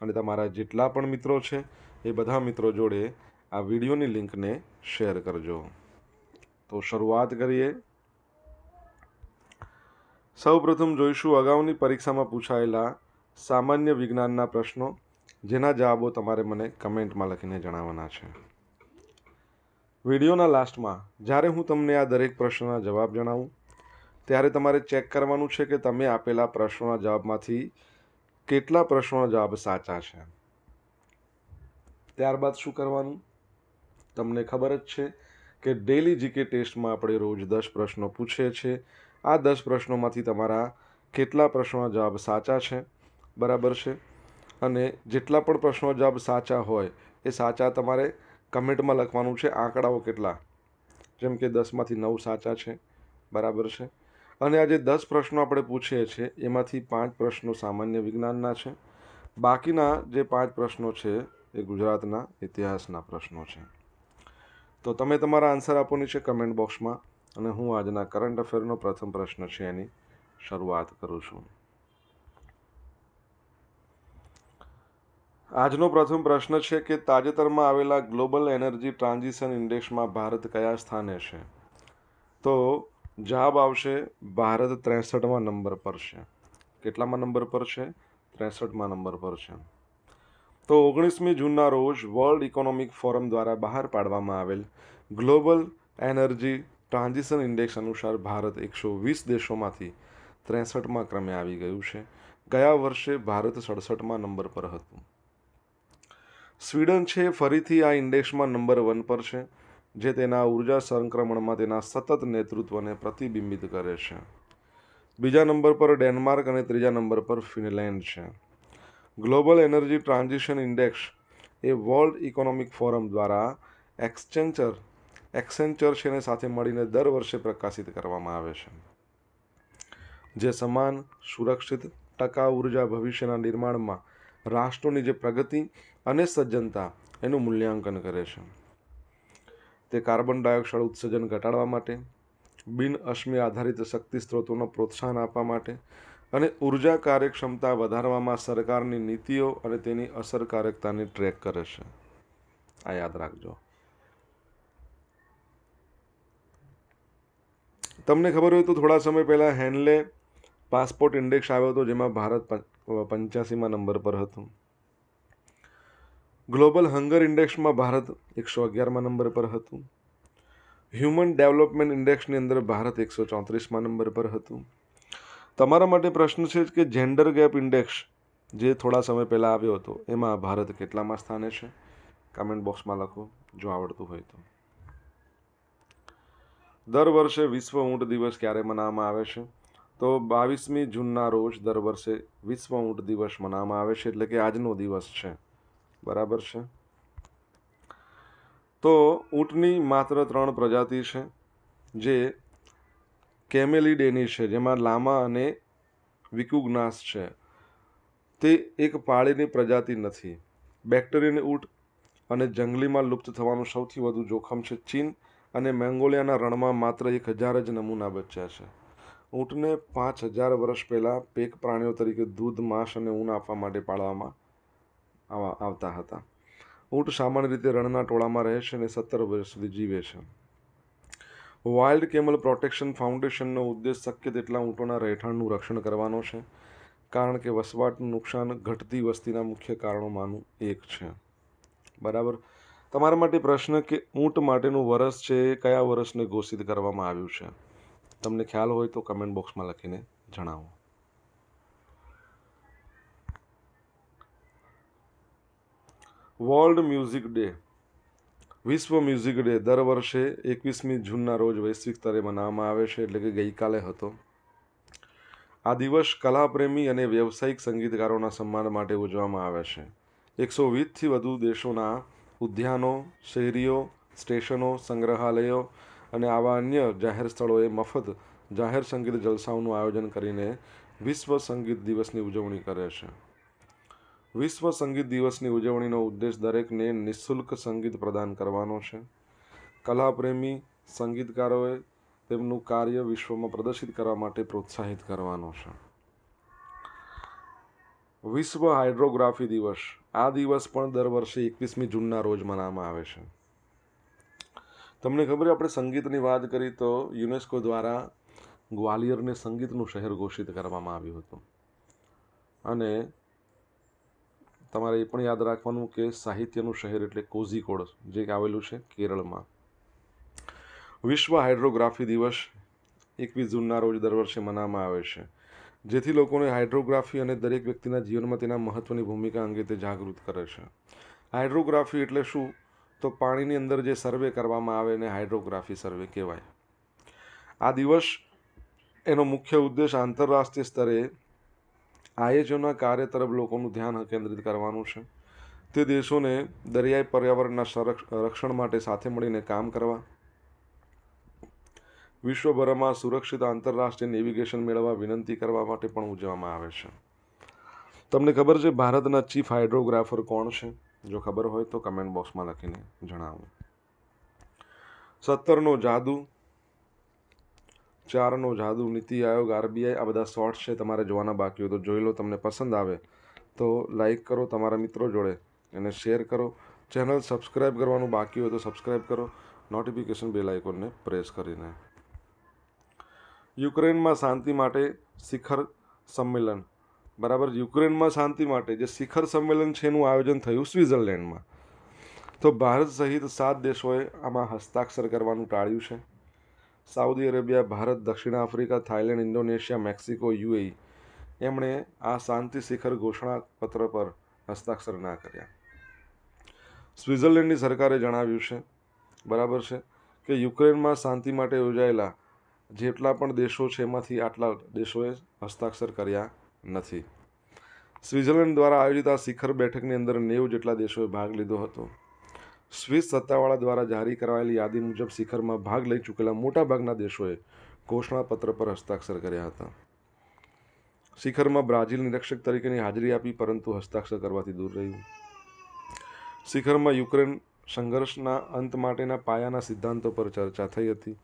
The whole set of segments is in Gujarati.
અને તમારા જેટલા પણ મિત્રો છે, એ બધા મિત્રો જોડે આ વિડીયોની લિંકને શેર કરજો. તો શરૂઆત કરીએ. સૌપ્રથમ જોઈશું અગાઉની પરીક્ષામાં પૂછાયેલા સામાન્ય વિજ્ઞાનના પ્રશ્નો, જેના જવાબો તમારે મને કમેન્ટમાં લખીને જણાવવાના છે. વિડીયોના લાસ્ટમાં, જ્યારે હું તમને આ દરેક પ્રશ્નના જવાબ જણાવું, ત્યારે તમારે ચેક કરવાનું છે કે તમે આપેલા પ્રશ્નોના જવાબમાંથી કેટલા પ્રશ્નોના જવાબ સાચા છે? ત્યારબાદ શું કરવાનું? તમને ખબર જ છે કે ડેલી જીકે ટેસ્ટમાં આપણે રોજ દસ પ્રશ્નો પૂછીએ છીએ. આ દસ પ્રશ્નોમાંથી તમારા કેટલા પ્રશ્નોના જવાબ સાચા છે? બરાબર છે? અને જેટલા પણ પ્રશ્નો જવાબ સાચા હોય, એ સાચા તમારે કમેન્ટમાં લખવાનું છે. આંકડાઓ કેટલા? જેમ કે દસમાંથી નવ સાચા છે. બરાબર છે? અને આજે દસ પ્રશ્નો આપણે પૂછીએ છીએ, એમાંથી પાંચ પ્રશ્નો સામાન્ય વિજ્ઞાનના છે. બાકીના જે પાંચ પ્રશ્નો છે એ ગુજરાતના ઇતિહાસના પ્રશ્નો છે. તો તમે તમારા આન્સર આપો નીચે કમેન્ટ બોક્સમાં અને હું આજના કરંટ અફેરનો પ્રથમ પ્રશ્ન છે એની શરૂઆત કરું છું. આજનો પ્રથમ પ્રશ્ન છે કે તાજેતરમાં આવેલા ગ્લોબલ એનર્જી ટ્રાન્ઝિશન ઇન્ડેક્સમાં ભારત કયા સ્થાને છે? તો જવાબ આવશે ભારત ત્રેસઠમાં નંબર પર છે. કેટલામાં નંબર પર છે? ત્રેસઠમાં નંબર પર છે. તો ઓગણીસમી જૂનના રોજ વર્લ્ડ ઇકોનોમિક ફોરમ દ્વારા બહાર પાડવામાં આવેલ ગ્લોબલ એનર્જી ટ્રાન્ઝિશન ઇન્ડેક્સ અનુસાર ભારત એકસો વીસ દેશોમાંથી ત્રેસઠમાં ક્રમે આવી ગયું છે. ગયા વર્ષે ભારત સડસઠમાં નંબર પર હતું. સ્વીડન છે, ફરીથી આ ઇન્ડેક્સમાં નંબર વન પર છે. જે તેના ઊર્જા સંક્રમણમાં તેના સતત નેતૃત્વને પ્રતિબિંબિત કરે છે. બીજા નંબર પર ડેનમાર્ક અને ત્રીજા નંબર પર ફિનલેન્ડ છે. ગ્લોબલ એનર્જી ટ્રાન્ઝિશન ઇન્ડેક્સ એ વર્લ્ડ ઇકોનોમિક ફોરમ દ્વારા એક્સચેન્ચર એક્સેન્ચર છે સાથે મળીને દર વર્ષે પ્રકાશિત કરવામાં આવે છે. જે સમાન, સુરક્ષિત, ટકા ઊર્જા ભવિષ્યના નિર્માણમાં રાષ્ટ્રોની જે પ્રગતિ અને સજ્જનતા એનું મૂલ્યાંકન કરે છે. તે કાર્બન ડાયોક્સાઇડ ઉત્સર્જન ઘટાડવા માટે, બિન અશ્મિ આધારિત શક્તિ સ્ત્રોતોનો પ્રોત્સાહન આપવા માટે અને ઊર્જા કાર્યક્ષમતા વધારવામાં સરકારની નીતિઓ અને તેની અસરકારકતાને ટ્રેક કરે છે. આ યાદ રાખજો. તમને ખબર હોય તો થોડા સમય પહેલાં હેનલે પાસપોર્ટ ઇન્ડેક્સ આવ્યો હતો, જેમાં ભારત પંચ્યાસીમાં નંબર પર હતું. ગ્લોબલ હંગર ઇન્ડેક્સમાં ભારત એકસો અગિયારમાં નંબર પર હતું. હ્યુમન ડેવલપમેન્ટ ઇન્ડેક્સની અંદર ભારત એકસો ચોત્રીસમાં નંબર પર હતું. તમારા માટે પ્રશ્ન છે કે જેન્ડર ગેપ ઇન્ડેક્સ જે થોડા સમય પહેલાં આવ્યો હતો, એમાં ભારત કેટલામાં સ્થાને છે? કમેન્ટ બોક્સમાં લખો, જો આવડતું હોય તો. દર વર્ષે વિશ્વ ઊંટ દિવસ ક્યારે મનાવવામાં આવે છે? તો બાવીસમી જૂનના રોજ દર વર્ષે વિશ્વ ઊંટ દિવસ મનાવવામાં આવે છે, એટલે કે આજનો દિવસ છે. બરાબર છે? તો ઊંટની માત્ર ત્રણ પ્રજાતિ છે, જે કેમેલિડેની છે, જેમાં લામા અને વિકુગ્નાસ છે. તે એક પાળીની પ્રજાતિ નથી. બેક્ટેરિયન ઊંટ અને જંગલીમાં લુપ્ત થવાનું સૌથી વધુ જોખમ છે ચીન અને મેંગોલિયાના રણમાં માત્ર એક હજાર જ નમૂના બચ્યા છે. ઊંટને પાંચ હજાર વર્ષ પહેલાં પેક પ્રાણીઓ તરીકે દૂધ, માંસ અને ઊન આપવા માટે પાળવામાં આવતા હતા. ઊંટ સામાન્ય રીતે રણના ટોળામાં રહે છે અને સત્તર વર્ષ સુધી જીવે છે. વાઇલ્ડ કેમલ પ્રોટેક્શન ફાઉન્ડેશનનો ઉદ્દેશ શક્ય તેટલા ઊંટોના રહેઠાણનું રક્ષણ કરવાનો છે, કારણ કે વસવાટનું નુકસાન ઘટતી વસ્તીના મુખ્ય કારણોમાંનું એક છે. બરાબર? તમારા માટે પ્રશ્ન કે ઊંટ માટેનું વરસ છે એ કયા વર્ષને ઘોષિત કરવામાં આવ્યું છે? તમને ખ્યાલ હોય તો કમેન્ટ બોક્સમાં લખીને જણાવો. વર્લ્ડ મ્યુઝિક ડે વિશ્વ મ્યુઝિક ડે દર વર્ષે એકવીસમી જૂનના રોજ વૈશ્વિક સ્તરે મનાવવામાં આવે છે, એટલે કે ગઈકાલે હતો. આ દિવસ કલાપ્રેમી અને વ્યવસાયિક સંગીતકારોના સન્માન માટે ઉજવવામાં આવે છે. એકસો વીસથી વધુ દેશોના ઉદ્યાનો શહેરીઓ સ્ટેશનો, સંગ્રહાલયો અને આવા અન્ય જાહેર સ્થળોએ મફત જાહેર સંગીત જલસાઓનું આયોજન કરીને વિશ્વ સંગીત દિવસની ઉજવણી કરે છે. વિશ્વ સંગીત દિવસની ઉજવણીનો ઉદ્દેશ દરેકને નિઃશુલ્ક સંગીત પ્રદાન કરવાનો છે. કલાપ્રેમી સંગીતકારોએ તેમનું કાર્ય વિશ્વમાં પ્રદર્શિત કરવા માટે પ્રોત્સાહિત કરવાનો છે. વિશ્વ હાઇડ્રોગ્રાફી દિવસ. આ દિવસ પણ દર વર્ષે એકવીસમી જૂનના રોજ મનાવવામાં આવે છે. તમને ખબર આપણે સંગીતની વાત કરી તો યુનેસ્કો દ્વારા ગ્વાલિયરને સંગીતનું શહેર ઘોષિત કરવામાં આવ્યું હતું. અને તમારે એ પણ યાદ રાખવાનું કે સાહિત્યનું શહેર એટલે કોઝિકોડ, જે આવેલું છે કેરળમાં. વિશ્વ હાઇડ્રોગ્રાફી દિવસ એકવીસ જૂનના રોજ દર વર્ષે મનાવવામાં આવે છે. જેથી લોકોને હાઇડ્રોગ્રાફી અને દરેક વ્યક્તિના જીવનમાં તેના મહત્ત્વની ભૂમિકા અંગે તે જાગૃત કરે છે. હાઇડ્રોગ્રાફી એટલે શું? તો પાણીની અંદર જે સર્વે કરવામાં આવે એને હાઇડ્રોગ્રાફી સર્વે કહેવાય. આ દિવસ એનો મુખ્ય ઉદ્દેશ આંતરરાષ્ટ્રીય સ્તરે આયોજનના કાર્ય તરફ લોકોનું ધ્યાન કેન્દ્રિત કરવાનું છે. તે દેશોને દરિયાઈ પર્યાવરણના રક્ષણ માટે સાથે મળીને કામ કરવા, વિશ્વભરમાં સુરક્ષિત આંતરરાષ્ટ્રીય નેવિગેશન મેળવવા વિનંતી કરવા માટે પણ ઉજવવામાં આવે છે. તમને ખબર છે ભારતના ચીફ હાઇડ્રોગ્રાફર કોણ છે? જો ખબર હોય તો કમેન્ટ બોક્સમાં લખીને જણાવો. સત્તરનો જાદુ ચારનો જાદુ નીતિ આયોગ, આરબીઆઈ, આ બધા શોર્ટ્સ છે તમારે જોવાના બાકી હોય તો જોઈ લો, તમને પસંદ આવે તો લાઈક કરો તમારા મિત્રો જોડે એને શેર કરો. ચેનલ સબસ્ક્રાઈબ કરવાનું બાકી હોય તો સબસ્ક્રાઈબ કરો. નોટિફિકેશન બેલ આઇકોનને પ્રેસ કરીને. યુક્રેનમાં શાંતિ માટે શિખર સંમેલન. બરાબર? યુક્રેનમાં શાંતિ માટે જે શિખર સંમેલન છે એનું આયોજન થયું સ્વિટ્ઝરલેન્ડમાં. તો ભારત સહિત સાત દેશોએ આમાં હસ્તાક્ષર કરવાનું ટાળ્યું છે. સાઉદી અરેબિયા, ભારત, દક્ષિણ Africa, Thailand, Indonesia, Mexico, UAE એમણે આ શાંતિ શિખર ઘોષણા પત્ર પર હસ્તાક્ષર ના કર્યા. સ્વિટ્ઝરલેન્ડની સરકારે જણાવ્યું છે, બરાબર છે, કે યુક્રેનમાં શાંતિ માટે યોજાયેલા જેટલા પણ દેશો છે એમાંથી આટલા દેશોએ હસ્તાક્ષર કર્યા નથી. સ્વિટ્ઝરલેન્ડ દ્વારા આયોજિત આ શિખર બેઠકની અંદર નેવું જેટલા દેશોએ ભાગ લીધો હતો. સ્વિસ સત્તાવાળા દ્વારા જારી કરાયેલી યાદી મુજબ શિખરમાં ભાગ લઈ ચૂકેલા મોટાભાગના દેશોએ ઘોષણાપત્ર પર હસ્તાક્ષર કર્યા હતા. શિખરમાં બ્રાઝિલ નિરીક્ષક તરીકેની હાજરી આપી, પરંતુ હસ્તાક્ષર કરવાથી દૂર રહ્યું. શિખરમાં યુક્રેન સંઘર્ષના અંત માટેના પાયાના સિદ્ધાંતો પર ચર્ચા થઈ હતી.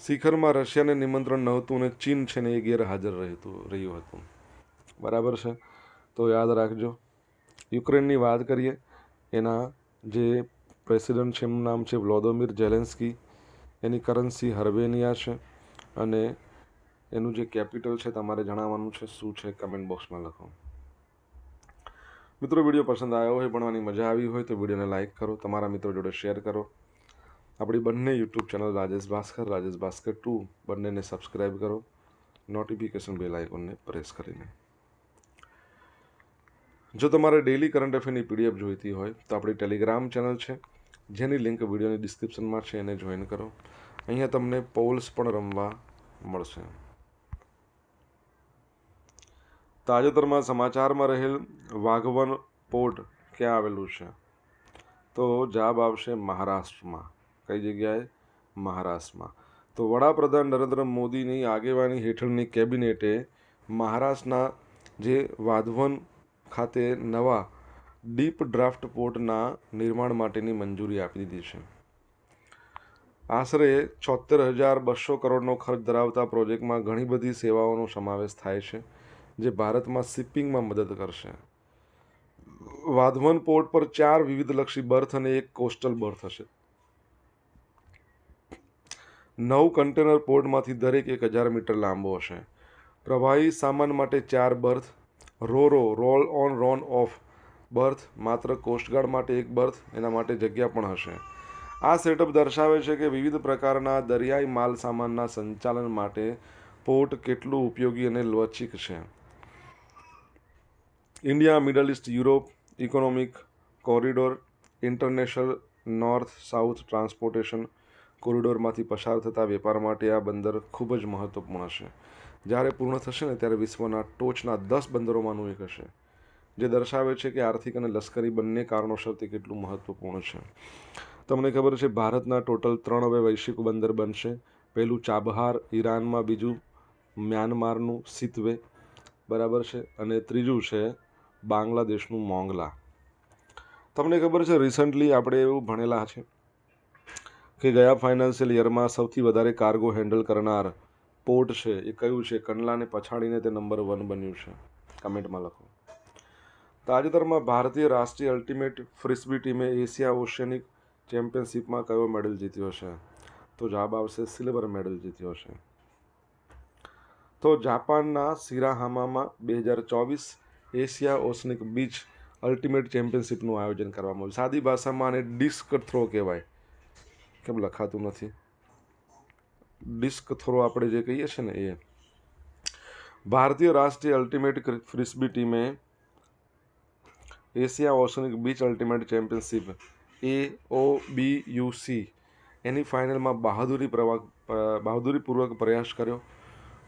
શિખરમાં રશિયાને નિમંત્રણ નહોતું અને ચીન છે ને એ ગેરહાજર રહેતું, રહ્યું હતું. બરાબર છે? તો યાદ રાખજો, યુક્રેનની વાત કરીએ, એના જે પ્રેસિડન્ટ છે એમનું નામ છે વ્લોદોમિર જેલેન્સ્કી એની કરન્સી હર્વેનિયા છે અને એનું જે કેપિટલ છે તમારે જણાવવાનું છે શું છે કમેન્ટ બોક્સમાં લખો. મિત્રો, વીડિયો પસંદ આવ્યો હોય, ભણવાની મજા આવી હોય, તો વિડીયોને લાઇક કરો, તમારા મિત્રો જોડે શેર કરો. આપણી બંને YouTube channel Rajesh Bhaskar Rajesh Bhaskar two બંનેને સબસ્ક્રાઈબ કરો. નોટિફિકેશન બેલ આઇકોનને પ્રેસ કરીને. જો તમારે ડેલી કરંટ અફેરની પીડીએફ જોઈતી હોય, તો આપણી ટેલિગ્રામ ચેનલ છે જેની લિંક વિડીયોની ડિસ્ક્રિપ્શનમાં છે એને જોઈન કરો. અહીંયા તમને પોલ્સ પણ રમવા મળશે. તાજેતરમાં સમાચારમાં રહેલ વાઘવન પોર્ટ ક્યાં આવેલું છે? તો જવાબ આવશે મહારાષ્ટ્રમાં. કઈ જગ્યાએ? મહારાષ્ટ્રમાં. તો વડાપ્રધાન નરેન્દ્ર મોદીની આગેવાની હેઠળની કેબિનેટે મહારાષ્ટ્રના જે વાધવન ખાતે નવા ડીપ ડ્રાફ્ટ પોર્ટના નિર્માણ માટેની મંજૂરી આપી દીધી છે. આશરે છોતેર હજાર બસો કરોડનો ખર્ચ ધરાવતા પ્રોજેક્ટમાં ઘણી બધી સેવાઓનો સમાવેશ થાય છે, જે ભારતમાં શિપિંગમાં મદદ કરશે. વાધવન પોર્ટ પર ચાર વિવિધલક્ષી બર્થ અને એક કોસ્ટલ બર્થ હશે. નવ કન્ટેનર પોર્ટમાંથી દરેક એક હજાર મીટર લાંબો હશે. પ્રવાહી સામાન માટે ચાર berth, roro roll on roll off berth, માત્ર કોસ્ટગાર્ડ માટે એક બર્થ, એના માટે જગ્યા પણ હશે. આ સેટઅપ દર્શાવે છે કે વિવિધ પ્રકારના દરિયાઈ માલ સામાનના સંચાલન માટે પોર્ટ કેટલું ઉપયોગી અને લવચિક છે. India Middle East Europe economic corridor international north south transportation કોરિડોરમાંથી પસાર થતા વેપાર માટે આ બંદર ખૂબ જ મહત્ત્વપૂર્ણ છે. જ્યારે પૂર્ણ થશે ને ત્યારે વિશ્વના ટોચના દસ બંદરોમાંનું એક હશે. જે દર્શાવે છે કે આર્થિક અને લશ્કરી બંને કારણોસર તે કેટલું મહત્વપૂર્ણ છે. તમને ખબર છે, ભારતના ટોટલ ત્રણ હવે વૈશ્વિક બંદર બનશે. પહેલું ચાબહાર, ઈરાનમાં બીજું મ્યાનમારનું સિતવે, બરાબર છે, અને ત્રીજું છે બાંગ્લાદેશનું મોંગલા. તમને ખબર છે રિસન્ટલી આપણે એવું ભણેલા છે કે ગયા ફાઇનાન્શિયલ યરમાં સૌથી વધારે કાર્ગો હેન્ડલ કરનાર પોર્ટ છે એ કયું છે? કંડલાને પછાડીને તે નંબર વન બન્યું છે. કમેન્ટમાં લખો. તાજેતરમાં ભારતીય રાષ્ટ્રીય અલ્ટિમેટ ફ્રિસ્બી ટીમે એશિયા ઓશિયનિક ચેમ્પિયનશિપમાં કયો મેડલ જીત્યો છે? તો જવાબ આવશે સિલ્વર મેડલ જીત્યો છે. તો જાપાનના સિરાહામામાં બે હજાર ચોવીસ એશિયા ઓશનિક બીચ અલ્ટિમેટ ચેમ્પિયનશિપનું આયોજન કરવામાં આવ્યું. સાદી ભાષામાં આને ડિસ્ક થ્રો કહેવાય. કેમ લખાતું નથી? ડિસ્ક થ્રો આપણે જે કહીએ છીએ ને એ. ભારતીય રાષ્ટ્રીય અલ્ટિમેટ ફ્રિસ્બી ટીમે Asia Oceanic beach ultimate championship A O B U C એની ફાઇનલમાં બહાદુરી પ્રવા બહાદુરીપૂર્વક પ્રયાસ કર્યો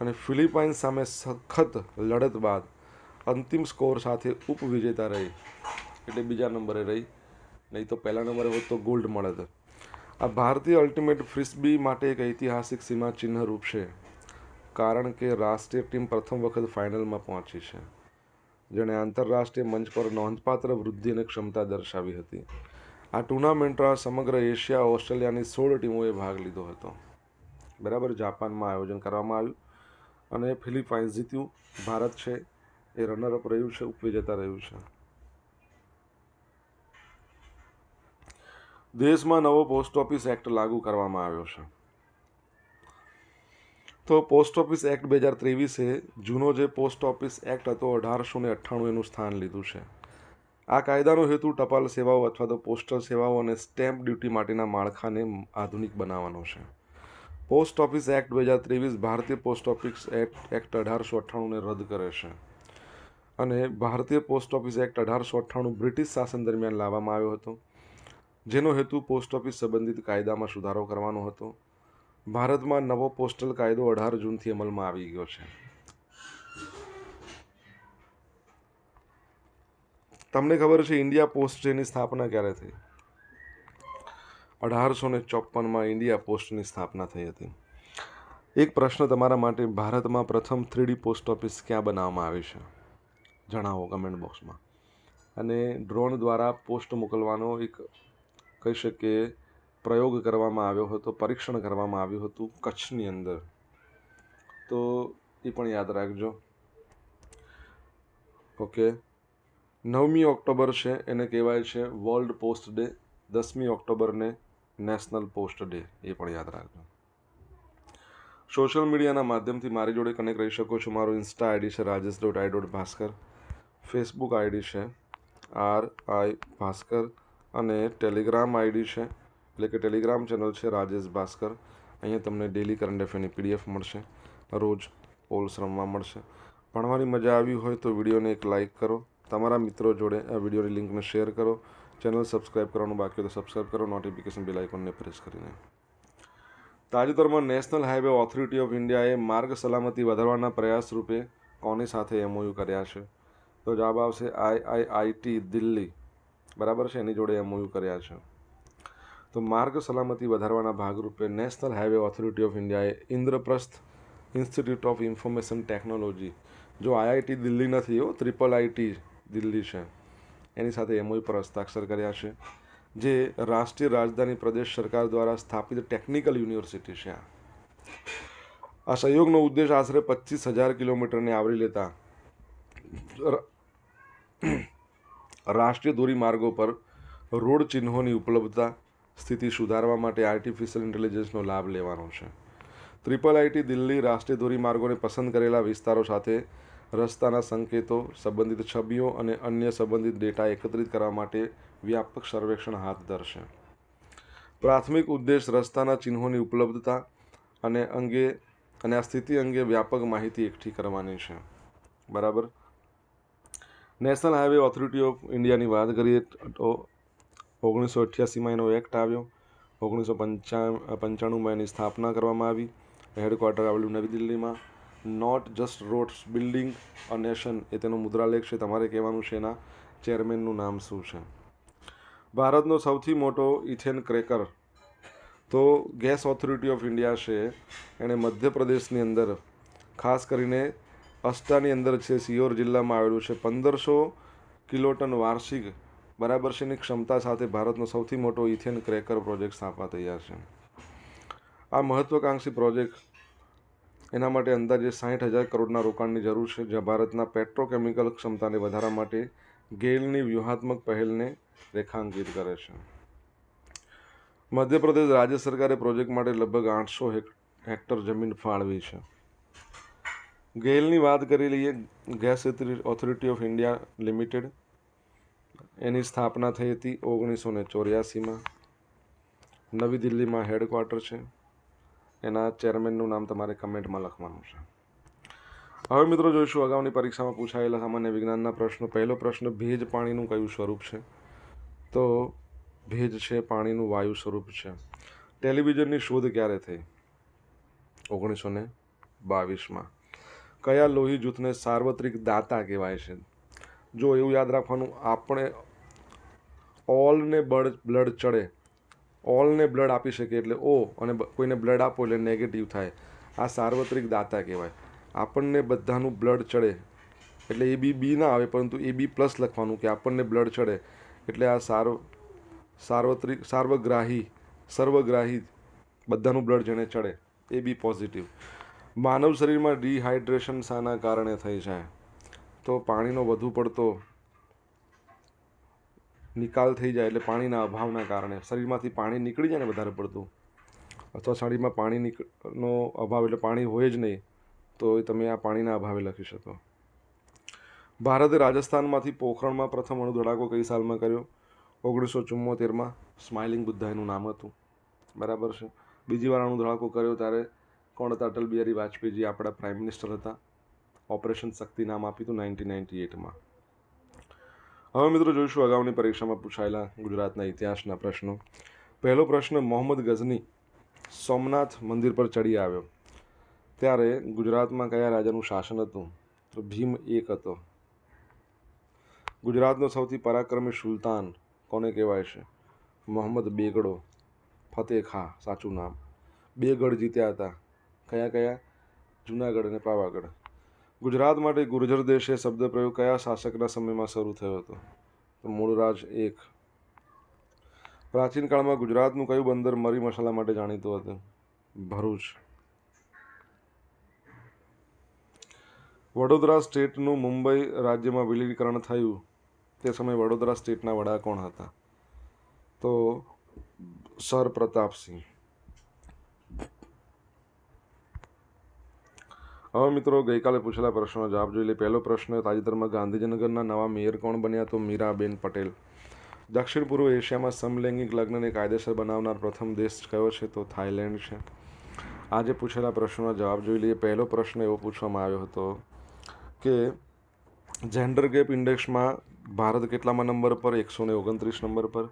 અને ફિલિપાઇન્સ સામે સખત લડત બાદ અંતિમ સ્કોર સાથે ઉપવિજેતા રહી. એટલે બીજા નંબરે રહી. નહીં તો પહેલા નંબરે હોત તો ગોલ્ડ મળત. આ ભારતીય અલ્ટિમેટ ફ્રિસ્બી માટે એક ઐતિહાસિક સીમા ચિહ્ન રૂપ છે. કારણ કે રાષ્ટ્રીય ટીમ પ્રથમ વખત ફાઇનલમાં પહોંચી છે. જેણે આંતરરાષ્ટ્રીય મંચ પર નોંધપાત્ર વૃદ્ધિ અને ક્ષમતા દર્શાવી હતી. આ ટુર્નામેન્ટમાં સમગ્ર એશિયા, ઓસ્ટ્રેલિયાની સોળ ટીમોએ ભાગ લીધો હતો. બરાબર, જાપાનમાં આયોજન કરવામાં આવ્યું અને ફિલિપાઇન્સ જીત્યું. ભારત છે એ રનરઅપ રહ્યું છે, ઉપવિજેતા રહ્યું છે. દેશમાં નવો પોસ્ટ ઓફિસ એક્ટ લાગુ કરવામાં આવ્યો છે. તો પોસ્ટ ઓફિસ એક્ટ બે હજાર ત્રેવીસે જૂનો જે પોસ્ટ ઓફિસ એક્ટ હતો, અઢારસો ને અઠ્ઠાણું એનું સ્થાન લીધું છે. આ કાયદાનો હેતુ ટપાલ સેવાઓ અથવા તો પોસ્ટલ સેવાઓ અને સ્ટેમ્પ ડ્યુટી માટેના માળખાને આધુનિક બનાવવાનો છે. પોસ્ટ ઓફિસ એક્ટ બે હજાર ત્રેવીસ ભારતીય પોસ્ટ ઓફિસ એક્ટ એક્ટ અઢારસો અઠ્ઠાણુંને રદ કરે છે. અને ભારતીય પોસ્ટ ઓફિસ એક્ટ અઢારસો અઠ્ઠાણું બ્રિટિશ શાસન દરમિયાન લાવવામાં આવ્યો હતો, જેનો હેતુ પોસ્ટ ઓફિસ સંબંધિત કાયદામાં સુધારો કરવાનો હતો. ભારતમાં નવો પોસ્ટલ કાયદો અઢાર જૂનથી અમલમાં આવી ગયો છે. તમને ખબર છે ઇન્ડિયા પોસ્ટ જેની સ્થાપના ક્યારે થઈ? અઢારસો ને ચોપનમાં ઇન્ડિયા પોસ્ટની સ્થાપના થઈ હતી. એક પ્રશ્ન તમારા માટે, ભારતમાં પ્રથમ થ્રીડી પોસ્ટ ઓફિસ ક્યાં બનાવવામાં આવી છે? જણાવો કમેન્ટ બોક્સમાં અને ડ્રોન દ્વારા પોસ્ટ મોકલવાનો એક કહી શકીએ પ્રયોગ કરવામાં આવ્યો હતો, પરીક્ષણ કરવામાં આવ્યું હતું કચ્છની અંદર. તો એ પણ યાદ રાખજો. ઓકે. નવમી ઓક્ટોબર છે, એને કહેવાય છે વર્લ્ડ પોસ્ટ ડે. દસમી ઓક્ટોબરને નેશનલ પોસ્ટ ડે, એ પણ યાદ રાખજો. સોશિયલ મીડિયાના માધ્યમથી મારી જોડે કનેક્ટ રહી શકો છો. મારો ઇન્સ્ટા આઈડી છે Rajesh dot I dot Bhaskar. Facebook ID છે આર આઈ ભાસ્કર. અને ટેલિગ્રામ આઈડી છે એટલે કે ટેલિગ્રામ ચેનલ છે રાજેશ ભાસ્કર. અહીંયા તમને ડેલી કરંટ અફેરની પીડીએફ મળશે. રોજ પોલ્સ રમવા મળશે. ભણવાની મજા આવી હોય તો વિડીયોને એક લાઇક કરો. તમારા મિત્રો જોડે આ વિડીયોની લિંકને શેર કરો. ચેનલ સબસ્ક્રાઇબ કરવાનું બાકી તો સબસ્ક્રાઇબ કરો. નોટિફિકેશન બેલ આઇકોનને પ્રેસ કરીને. તાજેતરમાં નેશનલ હાઈવે ઓથોરિટી ઓફ ઇન્ડિયાએ માર્ગ સલામતી વધારવાના પ્રયાસ રૂપે કોની સાથે એમઓયુ કર્યા છે? તો જવાબ આવશે આઈઆઈઆઈટી દિલ્હી. બરાબર છે? એની જોડે એમઓયુ કર્યા છે. તો માર્ગ સલામતી વધારવાના ભાગરૂપે નેશનલ હાઈવે ઓથોરિટી ઓફ ઇન્ડિયાએ Indraprastha institute of information technology, જો આઈઆઈટી દિલ્હી નથી એવો ત્રિપલ આઈટી દિલ્હી છે. એની સાથે એમઓયુ પર હસ્તાક્ષર કર્યા છે, જે રાષ્ટ્રીય રાજધાની પ્રદેશ સરકાર દ્વારા સ્થાપિત ટેકનિકલ યુનિવર્સિટી છે આ. સહયોગનો ઉદ્દેશ આશરે પચીસ હજાર કિલોમીટરને આવરી લેતા રાષ્ટ્રીય ધોરીમાર્ગો પર રોડ ચિહ્નોની ઉપલબ્ધતા સ્થિતિ સુધારવા માટે આર્ટિફિશિયલ ઇન્ટેલિજન્સનો લાભ લેવાનો છે. ટ્રિપલ આઈટી દિલ્હી રાષ્ટ્રીય ધોરીમાર્ગોને પસંદ કરેલા વિસ્તારો સાથે રસ્તાના સંકેતો, સંબંધિત છબીઓ અને અન્ય સંબંધિત ડેટા એકત્રિત કરવા માટે વ્યાપક સર્વેક્ષણ હાથ ધરશે. પ્રાથમિક ઉદ્દેશ રસ્તાના ચિહ્નોની ઉપલબ્ધતા અને અંગે અને આ સ્થિતિ અંગે વ્યાપક માહિતી એકઠી કરવાની છે. બરાબર? નેશનલ હાઈવે ઓથોરિટી ઓફ ઇન્ડિયાની વાત કરીએ તો ઓગણીસો અઠ્યાસીમાં એનો એક્ટ આવ્યો. ઓગણીસો પંચા પંચાણુંમાં એની સ્થાપના કરવામાં આવી. હેડક્વાર્ટર આવેલું નવી દિલ્હીમાં. Not just roads building a nation એ તેનો મુદ્રાલેખ છે. તમારે કહેવાનું છે એના ચેરમેનનું નામ શું છે? ભારતનો સૌથી મોટો ઇથેન ક્રેકર. તો ગેસ ઓથોરિટી ઓફ ઇન્ડિયા છે. એણે મધ્યપ્રદેશની અંદર, ખાસ કરીને અસ્ટાની અંદર છે, સિયોર જિલ્લામાં આવેલું છે. પંદરસો કિલોટન વાર્ષિક બરાબર છે ક્ષમતા સાથે ભારતનો સૌથી મોટો ઇથેન ક્રેકર પ્રોજેક્ટ સ્થાપવા તૈયાર છે. આ મહત્વાકાંક્ષી પ્રોજેક્ટ એના માટે અંદાજે સાઠ હજાર કરોડના રોકાણની જરૂર છે, જ્યાં ભારતના પેટ્રોકેમિકલ ક્ષમતાને વધારવા માટે ગેલની વ્યૂહાત્મક પહેલને રેખાંકિત કરે છે. મધ્યપ્રદેશ રાજ્ય સરકારે પ્રોજેક્ટ માટે લગભગ આઠસો હેક્ટર જમીન ફાળવી છે. ગેલની વાત કરી લઈએ, gas authority of India limited એની સ્થાપના થઈ હતી ઓગણીસો ને ચોર્યાસીમાં. નવી દિલ્હીમાં હેડક્વાર્ટર છે. એના ચેરમેનનું નામ તમારે કમેન્ટમાં લખવાનું છે. હવે મિત્રો જોઈશું અગાઉની પરીક્ષામાં પૂછાયેલા સામાન્ય વિજ્ઞાનના પ્રશ્નો. પહેલો પ્રશ્ન, ભેજ પાણીનું કયું સ્વરૂપ છે? તો ભેજ છે પાણીનું વાયુ સ્વરૂપ છે. ટેલિવિઝનની શોધ ક્યારે થઈ? ઓગણીસો ને બાવીસમાં. કયા લોહી જૂથને સાર્વત્રિક દાતા કહેવાય છે? જો એવું યાદ રાખવાનું, આપણે ઓલને બ્લડ બ્લડ ચડે. ઓલને બ્લડ આપી શકે એટલે ઓ અને કોઈને બ્લડ આપો એટલે નેગેટિવ થાય. આ સાર્વત્રિક દાતા કહેવાય. આપણને બધાનું બ્લડ ચડે. એટલે એ બી બી ના આવે, પરંતુ એ બી પ્લસ લખવાનું કે આપણને બ્લડ ચડે. એટલે આ સાર્વ સાર્વત્રિક, સાર્વગ્રાહી, સર્વગ્રાહી બધાનું બ્લડ જેને ચડે, એ બી પોઝિટિવ માનવ શરીરમાં ડિહાઇડ્રેશન શાના કારણે થઈ જાય. તો પાણીનો વધુ પડતો નિકાલ થઈ જાય એટલે પાણીના અભાવના કારણે. શરીરમાંથી પાણી નીકળી જાય ને વધારે પડતું. અથવા શરીરમાં પાણી નો અભાવ એટલે પાણી હોય જ નહીં, તો તમે આ પાણીના અભાવે લખી શકો. ભારતે રાજસ્થાનમાંથી પોખરણમાં પ્રથમ અણુ ધડાકો કઈ સાલમાં કર્યો? ઓગણીસો ચુમ્મોતેરમાં સ્માઇલિંગ બુદ્ધા એનું નામ હતું. બરાબર છે. બીજી વાર અણુ ધડાકો કર્યો ત્યારે કોણ હતા? અટલ બિહારી વાજપેયીજી, આપણા પ્રાઇમ મિનિસ્ટર હતા. ઓપરેશન શક્તિ નામ આપ્યું હતું નાઇન્ટીન નાઇન્ટી એટમાં. હવે મિત્રો જોઈશું અગાઉની પરીક્ષામાં પૂછાયેલા ગુજરાતના ઇતિહાસના પ્રશ્નો. પહેલો પ્રશ્ન, મોહમ્મદ ગઝની સોમનાથ મંદિર પર ચડી આવ્યો. ત્યારે ગુજરાતમાં કયા રાજાનું શાસન હતું? તો ભીમ એક હતો. ગુજરાતનો સૌથી પરાક્રમી સુલતાન કોને કહેવાય છે? મોહમ્મદ બેગડો, ફતેહ ખા, સાચું નામ. બે ગઢ જીત્યા હતા. કયા કયા જુનાગઢ અને પાવાગઢ. ગુજરાત માટે ગુર્જર દેશે શબ્દ પ્રયોગ કયા શાસકના સમયમાં શરૂ થયો હતો? તો મૂળરાજ એક. પ્રાચીન કાળમાં ગુજરાતનું કયું બંદર મરી મસાલા માટે જાણીતું હતું? ભરૂચ. વડોદરા સ્ટેટનું મુંબઈ રાજ્યમાં વિલીનીકરણ થયું. તે સમયે વડોદરા સ્ટેટના વડા કોણ હતા? તો સર પ્રતાપસિંહ. હવે મિત્રો, ગઈકાલે પૂછેલા પ્રશ્નનો જવાબ જોઈ લે. પહેલો પ્રશ્ન, તાજેતરમાં ગાંધીનગરના નવા મેયર કોણ બન્યા તો મીરાબેન પટેલ? દક્ષિણ પૂર્વ એશિયામાં સમલૈંગિક લગ્નને કાયદેસર બનાવનાર પ્રથમ દેશ કયો છે તો થાઈલેન્ડ છે. આજે પૂછેલા પ્રશ્નનો જવાબ જોઈ લઈએ. પહેલો પ્રશ્ન એવો પૂછવામાં આવ્યો હતો કે જેન્ડર ગેપ ઇન્ડેક્સમાં ભારત કેટલામાં નંબર પર? એકસો ને ઓગણત્રીસ નંબર પર.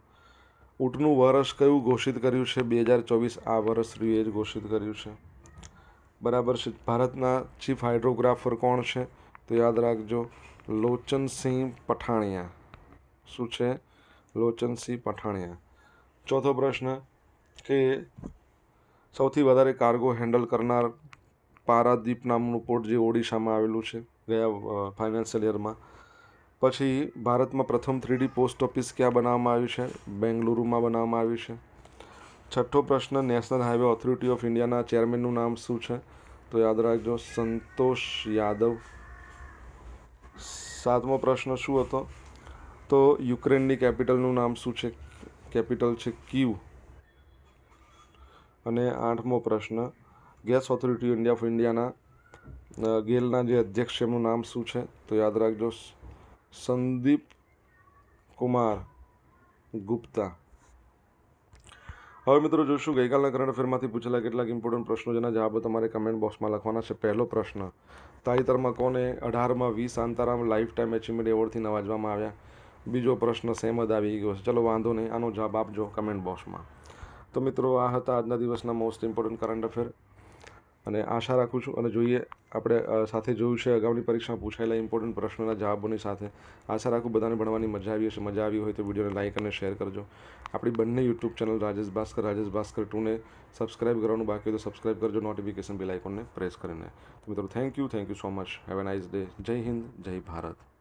ઊંટનું વર્ષ કયું ઘોષિત કર્યું છે? બે હજાર ચોવીસ આ વર્ષ એ ઘોષિત કર્યું છે. બરાબર છે. ભારતના ચીફ હાઇડ્રોગ્રાફર કોણ છે? તો યાદ રાખજો, લોચનસિંહ પઠાણિયા. શું છે? લોચનસિંહ પઠાણિયા. ચોથો પ્રશ્ન કે સૌથી વધારે કાર્ગો હેન્ડલ કરનાર પારાદીપ નામનું પોર્ટ જે ઓડિશામાં આવેલું છે, ગયા ફાઇનાન્શિયલ યરમાં પછી ભારતમાં પ્રથમ થ્રીડી પોસ્ટ ઓફિસ ક્યાં બનાવવામાં આવ્યું છે? બેંગલુરુમાં બનાવવામાં આવ્યું છે. છઠ્ઠો પ્રશ્ન નેશનલ હાઈવે ઓથોરિટી ઓફ ઇન્ડિયાના ચેરમેનનું નામ શું છે? તો યાદ રાખજો, સંતોષ યાદવ. સાતમો પ્રશ્ન શું હતો? તો યુક્રેનની કેપિટલનું નામ શું છે? કેપિટલ છે ક્યુ અને આઠમો પ્રશ્ન, ગેસ ઓથોરિટી ઇન્ડિયા ઓફ ઇન્ડિયાના ગેલના જે અધ્યક્ષ છે, એમનું નામ શું છે? તો યાદ રાખજો સંદીપ કુમાર ગુપ્તા. હવે મિત્રો જોશું, ગઈકાલના કરંટ અફેરમાંથી પૂછેલા કેટલાક ઇમ્પોર્ટન્ટ પ્રશ્નો જેના જવાબો તમારે કમેન્ટ બોક્સમાં લખવાના છે. પહેલો પ્રશ્ન, તાજેતરમાં કોને અઢારમાં V Shantaram life time achievement એવોર્ડથી નવાજવામાં આવ્યા? બીજો પ્રશ્ન, સેમ જ આવી ગયો છે. ચલો, વાંધો નહીં, આનો જવાબ આપજો કમેન્ટ બોક્સમાં તો મિત્રો, આ હતા આજના દિવસના મોસ્ટ ઇમ્પોર્ટન્ટ કરંટ અફેર અને આશા રાખું છું અને જોઈએ આપણે સાથે જોયું છે, અગાઉની પરીક્ષામાં પૂછાયેલા ઇમ્પોર્ટન્ટ પ્રશ્નોના જવાબોની સાથે. આશા રાખું બધાને ભણવાની મજા આવી હશે. મજા આવી હોય તો વિડીયોને લાઇક અને શેર કરજો. આપણી બંને યુટ્યુબ ચેનલ રાજેશ ભાસ્કર રાજેશ ભાસ્કર ટુને સબસ્ક્રાઇબ કરવાનું બાકી હોય તો સબસ્ક્રાઇબ કરજો. નોટિફિકેશન બેલ આઇકોનને પ્રેસ કરીને. તો મિત્રો thank you thank you so much have a nice day Jai Hind, Jai Bharat.